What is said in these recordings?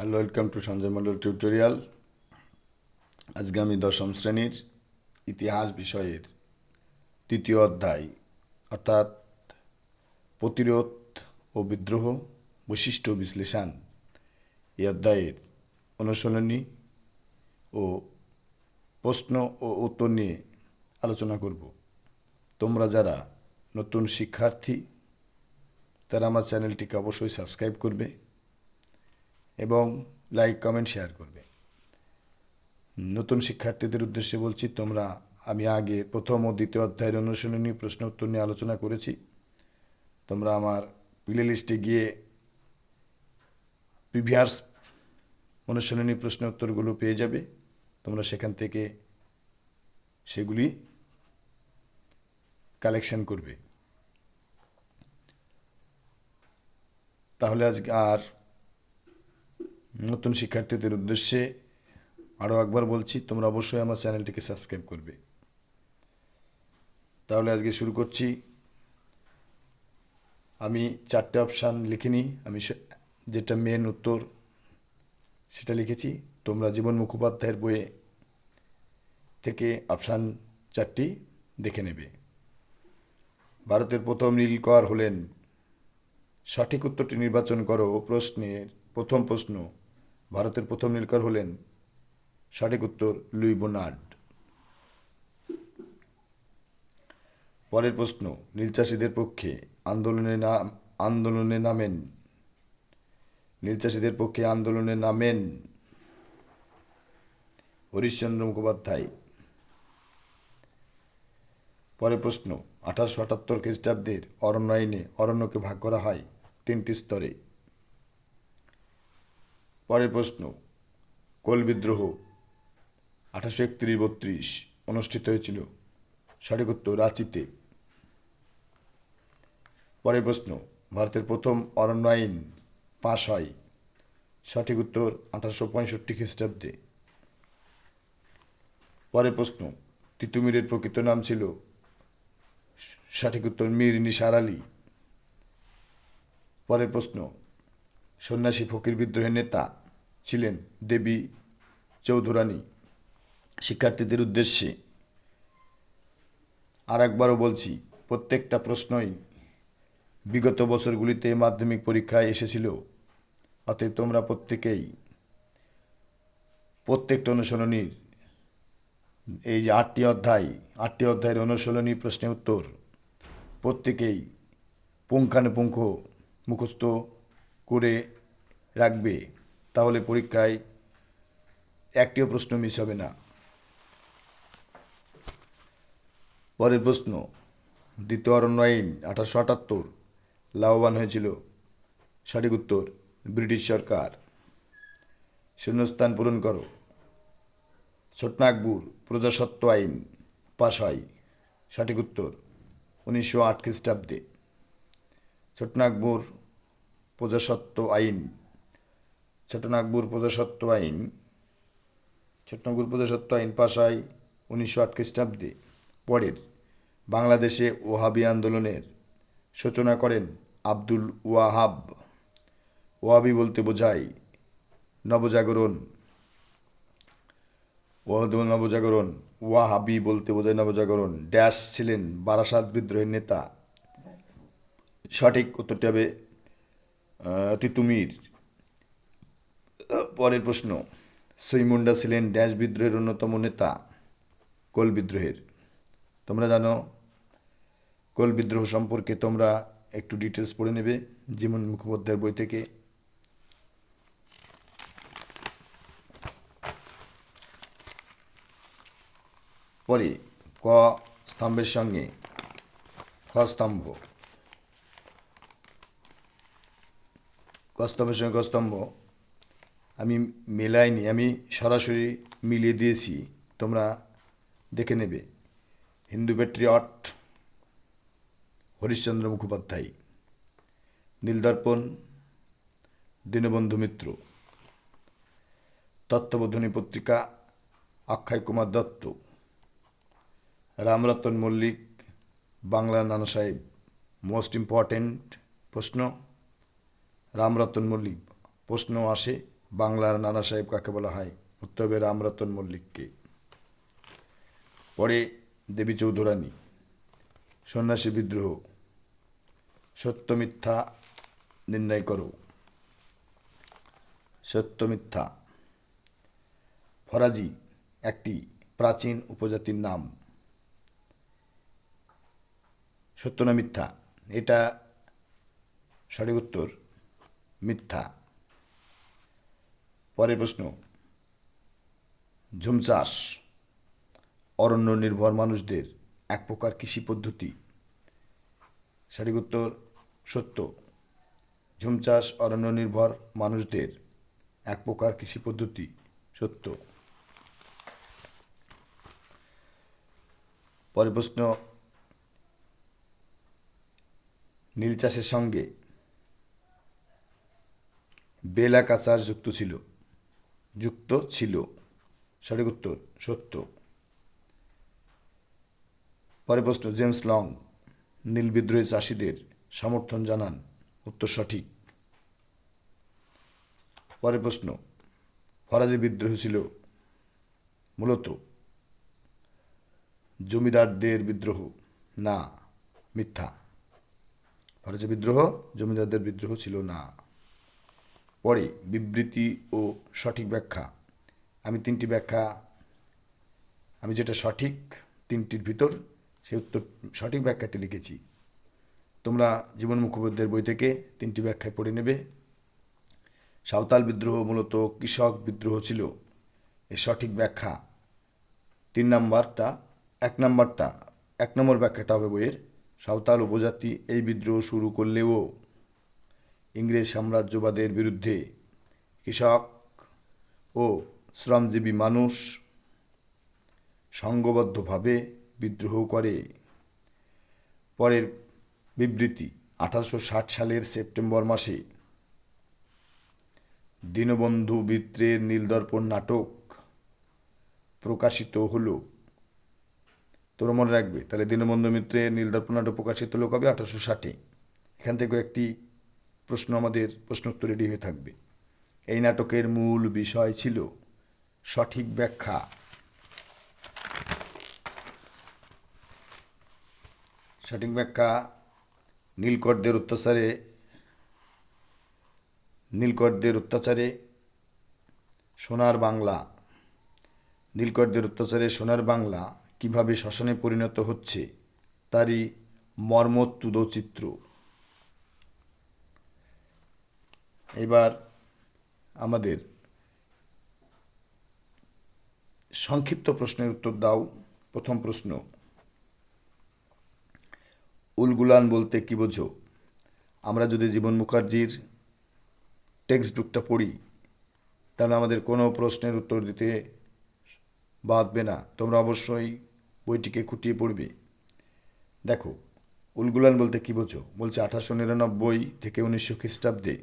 Hello welcome to Sanjay Mondal tutorial আজকে আমি দশম শ্রেণির ইতিহাস বিষয়ের তৃতীয় অধ্যায়, অর্থাৎ প্রতিরোধ ও বিদ্রোহ বৈশিষ্ট্য বিশ্লেষণ এই অধ্যায়ের অনুশীলনী ও প্রশ্ন ও উত্তর নিয়ে আলোচনা করব। তোমরা যারা নতুন শিক্ষার্থী, তারা আমার চ্যানেলটিকে অবশ্যই সাবস্ক্রাইব করবে। এবং লাইক কমেন্ট শেয়ার করবে। নতুন শিক্ষার্থীদের উদ্দেশ্যে বলছি, তোমরা, আমি আগে প্রথম ও দ্বিতীয় অধ্যায়ের অনুশীলনী, প্রশ্ন উত্তর নিয়ে আলোচনা করেছি। তোমরা আমার প্লে লিস্টে গিয়ে প্রিভিয়াস অনুশীলনী, প্রশ্ন উত্তরগুলো পেয়ে যাবে। তোমরা সেখান থেকে সেগুলি কালেকশন করবে। তাহলে আজকে আর নতুন শিক্ষার্থীদের উদ্দেশ্যে আরও একবার বলছি, তোমরা অবশ্যই আমার চ্যানেলটিকে সাবস্ক্রাইব করবে। তাহলে আজকে শুরু করছি। আমি চারটে অপশান লিখিনি, আমি যেটা মেন উত্তর সেটা লিখেছি। তোমরা জীবন মুখোপাধ্যায়ের বইয়ে থেকে অপশান চারটি দেখে নেবে। ভারতের প্রথম নীলকর হলেন। সঠিক উত্তরটি নির্বাচন করো প্রশ্নের প্রথম প্রশ্ন ভারতের প্রথম নীলকর হলেন সঠিক উত্তর লুই বোনার্ড। পরের প্রশ্ন নীলচাষীদের পক্ষে আন্দোলনে নাম আন্দোলনে নামেন। নীলচাষীদের পক্ষে আন্দোলনে নামেন হরিশ্চন্দ্র মুখোপাধ্যায়। পরের প্রশ্ন, আঠারোশো আটাত্তর খ্রিস্টাব্দের অরণ্য আইনে অরণ্যকে ভাগ করা হয় তিনটি স্তরে। পরের প্রশ্ন, কোল বিদ্রোহ আঠারোশো একত্রিশ বত্রিশ অনুষ্ঠিত হয়েছিল সঠিক উত্তর রাঁচিতে। পরের প্রশ্ন, ভারতের প্রথম অরণ্য আইন পাশ হয় সঠিক উত্তর আঠারোশো পঁয়ষট্টি খ্রিস্টাব্দে। পরের প্রশ্ন, তিতুমিরের প্রকৃত নাম ছিল সঠিক উত্তর মীর নিসার আলী। পরের প্রশ্ন, সন্ন্যাসী ফকির বিদ্রোহের নেতা ছিলেন দেবী চৌধুরানী। শিক্ষার্থীদের উদ্দেশ্যে আর একবারও বলছি, প্রত্যেকটা প্রশ্নই বিগত বছরগুলিতে মাধ্যমিক পরীক্ষায় এসেছিল। অতএব তোমরা প্রত্যেকেই প্রত্যেকটা অনুশীলনীর এই যে আটটি অধ্যায়, আটটি অধ্যায়ের অনুশীলনী প্রশ্নের উত্তর প্রত্যেকেই পুঙ্খানুপুঙ্খ মুখস্থ করে রাখবে। তাহলে পরীক্ষায় একটিও প্রশ্ন মিস হবে না। পরের প্রশ্ন, দ্বিতীয় অরণ্য আইন আঠারোশো আটাত্তর লাভবান হয়েছিল? সঠিক উত্তর, ব্রিটিশ সরকার। শূন্যস্থান পূরণ করো। ছোটনাগপুর প্রজাসত্ব আইন পাশ হয়। সঠিক উত্তর, উনিশশো আট খ্রিস্টাব্দে। ছোটনাগপুর প্রজাসত্ব আইন ছোটনাগপুর প্রজাসত্ব আইন ছোটনাগপুর প্রজাসত্ব আইন পাশ হয় উনিশশো আট খ্রিস্টাব্দে পরের বাংলাদেশে ওহাবি আন্দোলনের সূচনা করেন আব্দুল ওয়াহাব। ওয়াহাবি বলতে বোঝায় নবজাগরণ। নবজাগরণ। ওয়াহাবি বলতে বোঝায় নবজাগরণ। ড্যাশ ছিলেন বারাসাত বিদ্রোহের নেতা। সঠিক উত্তরটি হবে তিতুমির পরের প্রশ্ন সৈমুন্ডা ছিলেন ড্যাশ বিদ্রোহের অন্যতম নেতা, কোল বিদ্রোহের। তোমরা জানো, কোল বিদ্রোহ সম্পর্কে তোমরা একটু ডিটেলস পড়ে নেবে জীবন মুখোপাধ্যায়ের বই থেকে। পরে, ক স্তম্ভের সঙ্গে, খ স্তম্ভ। ক স্তম্ভের সঙ্গে ক স্তম্ভ। আমি মেলাইনি, আমি সরাসরি মিলিয়ে দিয়েছি। তোমরা দেখে নেবে। হিন্দু প্যাট্রিয়ট হরিশ্চন্দ্র মুখোপাধ্যায়, নীলদর্পণ, দীনবন্ধু মিত্র, তত্ত্ববোধনী পত্রিকা, অক্ষয় কুমার দত্ত, রামরতন মল্লিক, বাংলা নানা সাহেব। মোস্ট ইম্পর্ট্যান্ট প্রশ্ন, রামরতন মল্লিক প্রশ্ন আসে। বাংলার নানা সাহেব কাকে বলা হয়? উত্তর হবে রামরতন মল্লিককে। পরে দেবী চৌধুরানী, সন্ন্যাসী বিদ্রোহ, সত্য মিথ্যা নির্ণয় করো। সত্য মিথ্যা। ফরাজি, একটি প্রাচীন উপজাতির নাম। সত্য না মিথ্যা? এটা সঠিক উত্তর, মিথ্যা। পরের প্রশ্ন। ঝুম চাষ অরণ্য নির্ভর মানুষদের এক প্রকার কৃষি পদ্ধতি। সঠিক উত্তর সত্য। ঝুম চাষ অরণ্য নির্ভর মানুষদের এক প্রকার কৃষি পদ্ধতি। সত্য। পরের প্রশ্ন, নীল চাষের সঙ্গে বেলা কাচার যুক্ত ছিল। যুক্ত ছিল। সঠিক উত্তর সত্য। পরে প্রশ্ন, জেমস লং, নীল বিদ্রোহী চাষিদের সমর্থন জানান। উত্তর সঠিক। পরে প্রশ্ন, ফরাজি বিদ্রোহ ছিল মূলত জমিদারদের বিদ্রোহ না মিথ্যা? ফরাজি বিদ্রোহ, জমিদারদের বিদ্রোহ ছিল না। পরে বিবৃতি ও সঠিক ব্যাখ্যা। আমি তিনটি ব্যাখ্যা, আমি যেটা সঠিক তিনটির ভিতর সে উত্তর, সঠিক ব্যাখ্যাটি লিখেছি। তোমরা জীবন মুখোপাধ্যায়ের বই থেকে তিনটি ব্যাখ্যায় পড়ে নেবে। সাঁওতাল বিদ্রোহ মূলত কৃষক বিদ্রোহ ছিল। এর সঠিক ব্যাখ্যা। তিন নাম্বারটা, এক নাম্বারটা, এক নম্বর ব্যাখ্যাটা হবে বইয়ের, সাঁওতাল উপজাতি এই বিদ্রোহ শুরু করলেও। ইংরেজ সাম্রাজ্যবাদের বিরুদ্ধে কৃষক ও শ্রমজীবী মানুষ সংঘবদ্ধভাবে বিদ্রোহ করে। পরের বিবৃতি, আঠারোশো ষাট সালের সেপ্টেম্বর মাসে দীনবন্ধু মিত্রের নীলদর্পণ নাটক প্রকাশিত হলো। তোমরা মনে রাখবে, তাহলে দীনবন্ধু মিত্রের নীলদর্পণ নাটক প্রকাশিত হলো কবে? আঠারোশো ষাটে। এখান থেকে একটি প্রশ্ন আমাদের প্রশ্নোত্তর রেডি হয়ে থাকবে। এই নাটকের মূল বিষয় ছিল সঠিক ব্যাখ্যা। সঠিক ব্যাখ্যা নীলকরদের অত্যাচারে নীলকরদের অত্যাচারে সোনার বাংলা। নীলকরদের অত্যাচারে সোনার বাংলা কীভাবে শ্মশানে পরিণত হচ্ছে, তারই মর্মোত্তুদ চিত্র এবার আমাদের সংক্ষিপ্ত প্রশ্নের উত্তর দাও। প্রথম প্রশ্ন উলগুলান বলতে কি বোঝো? আমরা যদি জীবন মুখার্জির টেক্সট বুকটা পড়ি, তাহলে আমাদের কোনো প্রশ্নের উত্তর দিতে বাঁধবে না। তোমরা অবশ্যই বইটিকে খুঁটিয়ে পড়বে। দেখো উলগুলান বলতে কি বোঝো? বলছে আঠারোশো নিরানব্বই থেকে উনিশশো খ্রিস্টাব্দে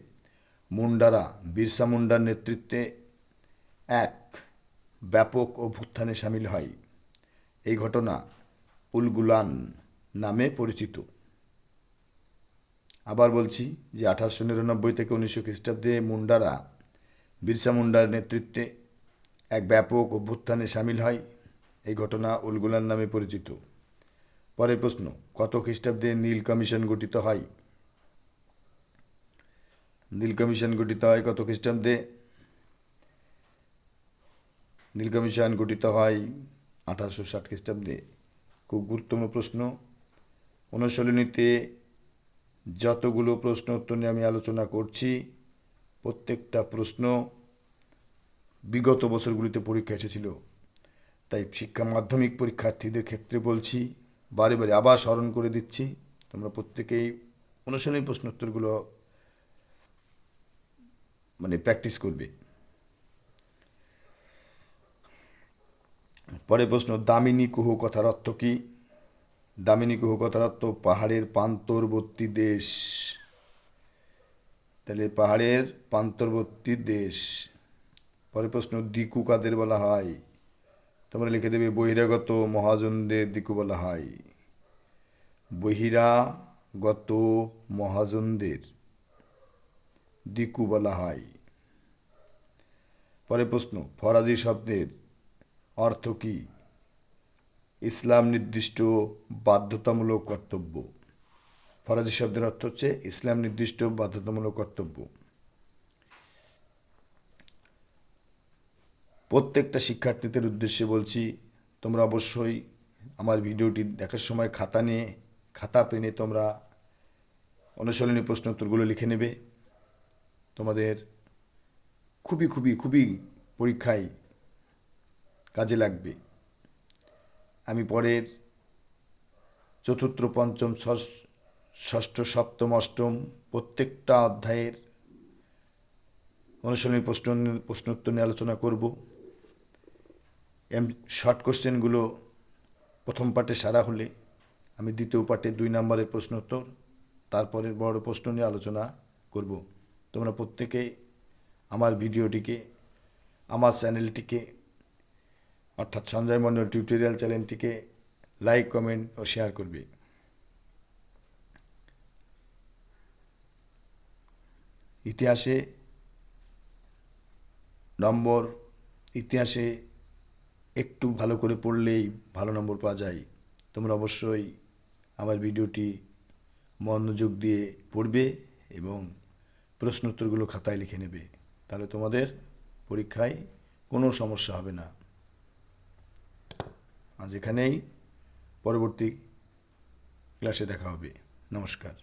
মুন্ডারা, বিরসা মুন্ডার নেতৃত্বে এক ব্যাপক অভ্যুত্থানে সামিল হয়। এই ঘটনা উলগুলান নামে পরিচিত। আবার বলছি যে আঠারোশো নিরানব্বই থেকে উনিশশো খ্রিস্টাব্দে মুন্ডারা, বিরসা মুন্ডার নেতৃত্বে এক ব্যাপক অভ্যুত্থানে সামিল হয়। এই ঘটনা উলগুলান নামে পরিচিত। পরের প্রশ্ন, কত খ্রিস্টাব্দে নীল কমিশন গঠিত হয়? নীল কমিশন গঠিত হয় কত খ্রিস্টাব্দে? নীল কমিশন গঠিত হয় আঠারোশো ষাট খ্রিস্টাব্দে। খুব গুরুত্বপূর্ণ প্রশ্ন। অনুশীলনীতে যতগুলো প্রশ্ন উত্তর নিয়ে আমি আলোচনা করছি, প্রত্যেকটা প্রশ্ন বিগত বছরগুলিতে পরীক্ষা এসেছিল। তাই শিক্ষা মাধ্যমিক পরীক্ষার্থীদের ক্ষেত্রে বলছি, বারে বারে আবার স্মরণ করে দিচ্ছি, তোমরা প্রত্যেকেই অনুশীলনী প্রশ্নোত্তরগুলো মানে প্র্যাকটিস করবে। পরে প্রশ্ন, দামিনী কুহু কথার অর্থ কি? দামিনী কুহু কথার অর্থ পাহাড়ের পান্তরবর্তী দেশ। তাহলে পাহাড়ের পান্তরবর্তী দেশ। পরে প্রশ্ন, দিকু কাদের বলা হয়? তোমরা লিখে দেবে, বহিরাগত মহাজনদের দিকু বলা হয়। বহিরাগত মহাজনদের। দিকু বলা হয় পরে প্রশ্ন, ফরাজি শব্দের অর্থ কী? ইসলাম নির্দিষ্ট বাধ্যতামূলক কর্তব্য। ফরাজি শব্দের অর্থ হচ্ছে ইসলাম নির্দিষ্ট বাধ্যতামূলক কর্তব্য। প্রত্যেকটা শিক্ষার্থীদের উদ্দেশ্যে বলছি, তোমরা অবশ্যই আমার ভিডিওটি দেখার সময় খাতা নিয়ে, খাতা পেনে তোমরা অনুশীলনী প্রশ্ন উত্তরগুলো লিখে নেবে। তোমাদের খুবই খুবই খুবই পরীক্ষায় কাজে লাগবে। আমি পরের চতুর্থ, পঞ্চম, ষষ্ঠ- সপ্তম, অষ্টম প্রত্যেকটা অধ্যায়ের অনুশীলনী প্রশ্ন প্রশ্ন উত্তর নিয়ে আলোচনা করব। এম, শর্ট কোশ্চেনগুলো প্রথম পার্টে সারা হলে আমি দ্বিতীয় পার্টে দুই নম্বরের প্রশ্ন উত্তর তারপরের বড় প্রশ্ন নিয়ে আলোচনা করব। তোমরা প্রত্যেকে আমার ভিডিওটিকে, আমার চ্যানেলটিকে, অর্থাৎ সঞ্জয় মণ্ডল টিউটোরিয়াল চ্যানেলটিকে লাইক কমেন্ট ও শেয়ার করবে। ইতিহাসে নম্বর, ইতিহাসে একটু ভালো করে পড়লেই ভালো নম্বর পাওয়া যায়। তোমরা অবশ্যই আমার ভিডিওটি মনোযোগ দিয়ে পড়বে এবং প্রশ্ন উত্তরগুলো খাতায় লিখে নেবে, তাহলে তোমাদের পরীক্ষায় কোনো সমস্যা হবে না। আজ এখানেই, পরবর্তী ক্লাসে দেখা হবে। নমস্কার।